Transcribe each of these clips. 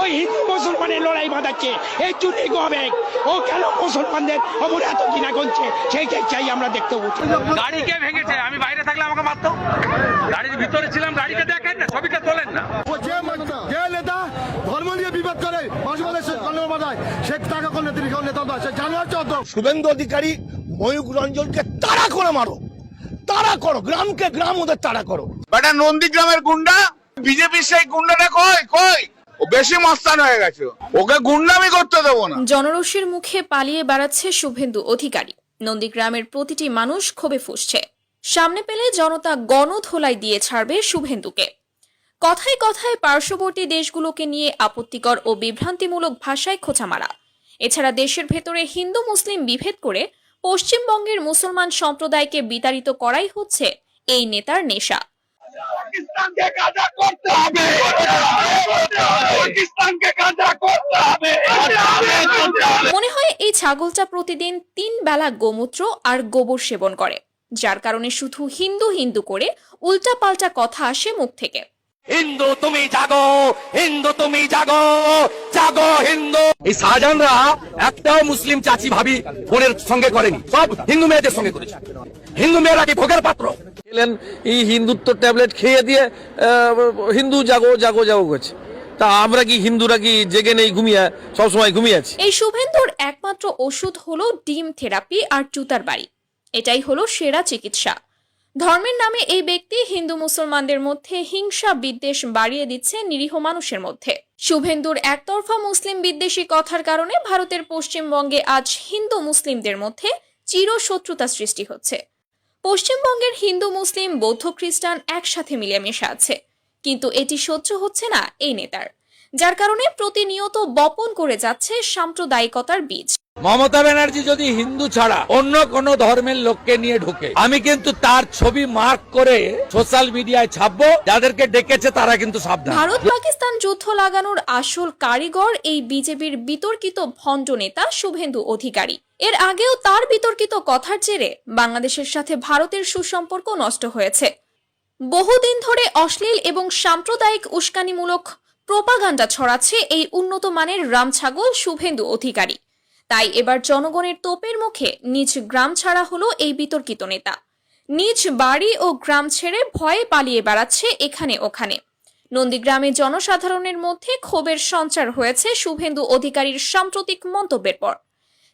ওই হিন্দু মুসলমানের লড়াই বাঁধাচ্ছে। এই জন্যই গোবেক ও কেন মুসলমানদের অমর এত কিনা করছে? সেইটাই চাই আমরা দেখতে পাচ্ছি গাড়ি কে ভেঙেছে। আমি বাইরে থাকলে আমাকে মারতো। গাড়ির ভিতরে ছিলাম গাড়িকে দেখেন না ছবিটা তোলেন না। যে যে নেতা ধর্ম নিয়ে বিবাদ করে মানুষ বলে সে সে টাকা কোন নেত্রী কোন নেতা নয় সে জানোয়ার চোদ্দ শুভেন্দু অধিকারী ময়ূক রঞ্জনকে তাড়া করে মারো। তাড়া করো গ্রামকে গ্রাম ওদের তাড়া করো। বেটা নন্দীগ্রামের গুন্ডা বিজেপির সেই গুন্ডাটা কই? কই? ও বেশি মস্তান হয়ে গেছে। ওকে গুন্ডামি করতে দেবো না। জনরোষের মুখে পালিয়ে বেড়াচ্ছে শুভেন্দু অধিকারী। নন্দীগ্রামের প্রতিটি মানুষ ক্ষোভে ফুসছে। সামনে পেলে জনতা গণধোলাই দিয়ে ছাড়বে শুভেন্দুকে। কথায় কথায় পার্শ্ববর্তী দেশগুলোকে নিয়ে আপত্তিকর ও বিভ্রান্তিমূলক ভাষায় খোঁচা মারা এছাড়া দেশের ভেতরে হিন্দু মুসলিম বিভেদ করে পশ্চিমবঙ্গের মুসলমান সম্প্রদায়কে বিতাড়িত করাই হচ্ছে এই নেতার নেশা। পাকিস্তানকে গাজা করতে হবে পাকিস্তানকে গাজা করতে হবে মনে হয় এই ছাগলটা প্রতিদিন তিন বেলা গোমূত্র আর গোবর সেবন করে। যার কারণে শুধু হিন্দু হিন্দু করে উল্টাপাল্টা কথা আসে মুখ থেকে। হিন্দু তুমি জাগো হিন্দু তুমি জাগো জাগো হিন্দু। এই শাহজাহানরা একটাও মুসলিম চাচি ভাবি ফোনের সঙ্গে করেনি সব হিন্দু মেয়েদের সঙ্গে করেছে। হিন্দু মেয়েরা কি ভোগের পাত্র? খেলেন এই হিন্দুত্ব ট্যাবলেট খেয়ে দিয়ে আহ, হিন্দু জাগো জাগো জাগো করছে। তা আমরা কি হিন্দুরা কি জেগে নেই ঘুমিয়ে সবসময় ঘুমিয়ে আছি? এই শুভেন্দুর একমাত্র ওষুধ হলো ডিম থেরাপি আর জুতার বাড়ি। এটাই হলো সেরা চিকিৎসা। ধর্মের নামে এই ব্যক্তি হিন্দু মুসলমানদের মধ্যে হিংসা বিদ্বেষ বাড়িয়ে দিচ্ছে নিরীহ মানুষের মধ্যে। শুভেন্দুর একতরফা মুসলিম বিদ্বেষী কথার কারণে ভারতের পশ্চিমবঙ্গে আজ হিন্দু মুসলিমদের মধ্যে চিরশত্রুতা সৃষ্টি হচ্ছে। পশ্চিমবঙ্গের হিন্দু মুসলিম, বৌদ্ধ খ্রিস্টান একসাথে মিলেমিশে আছে। কিন্তু এটি সহ্য হচ্ছে না এই নেতার। যার কারণে প্রতিনিয়ত বপন করে যাচ্ছে সাম্প্রদায়িকতার বীজ। মমতা ব্যানার্জি যদি হিন্দু ছাড়া অন্য কোন ধর্মের লোককে নিয়ে ঢোকে আমি কিন্তু তার ছবি মার্ক করে সোশ্যাল মিডিয়ায় ছাপবো যাদেরকে ডেকেছে তারা কিন্তু সাবধান। ভারত পাকিস্তান যুদ্ধ লাগানোর আসল কারিগর এই বিজেপির বিতর্কিত ভণ্ড নেতা শুভেন্দু অধিকারী। এর আগেও তার বিতর্কিত কথার জেরে বাংলাদেশের সাথে ভারতের সুসম্পর্ক নষ্ট হয়েছে। বহুদিন ধরে অশ্লীল এবং সাম্প্রদায়িক উস্কানিমূলক প্রোপাগান্ডা ছড়াচ্ছে এই উন্নত মানের রামছাগল শুভেন্দু অধিকারী। তাই এবার জনগণের তোপের মুখে নিজ গ্রাম ছাড়া হলো এই বিতর্কিত নেতা। নিজ বাড়ি ও গ্রাম ছেড়ে ভয়ে পালিয়ে বেড়াচ্ছে এখানে ওখানে। নন্দীগ্রামে জনসাধারণের মধ্যে ক্ষোভের সঞ্চার হয়েছে শুভেন্দু অধিকারীর সাম্প্রতিক মন্তব্যের পর।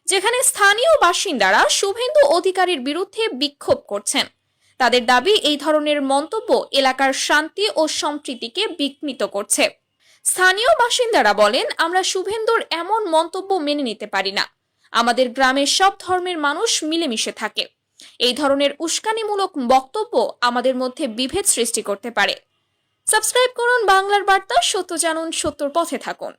যেখানে স্থানীয় বাসিন্দারা শুভেন্দু অধিকারীর বিরুদ্ধে বিক্ষোভ করছেন। তাদের দাবি এই ধরনের মন্তব্য এলাকার শান্তি ও সম্প্রীতিকে বিঘ্নিত করছে। স্থানীয় বাসিন্দারা বলেন, আমরা শুভেন্দুর এমন মন্তব্য মেনে নিতে পারি না। আমাদের গ্রামের সব ধর্মের মানুষ মিলেমিশে থাকে। এই ধরনের উস্কানিমূলক বক্তব্য আমাদের মধ্যে বিভেদ সৃষ্টি করতে পারে। সাবস্ক্রাইব করুন বাংলার বার্তা, সত্য জানুন সত্যর পথে থাকুন।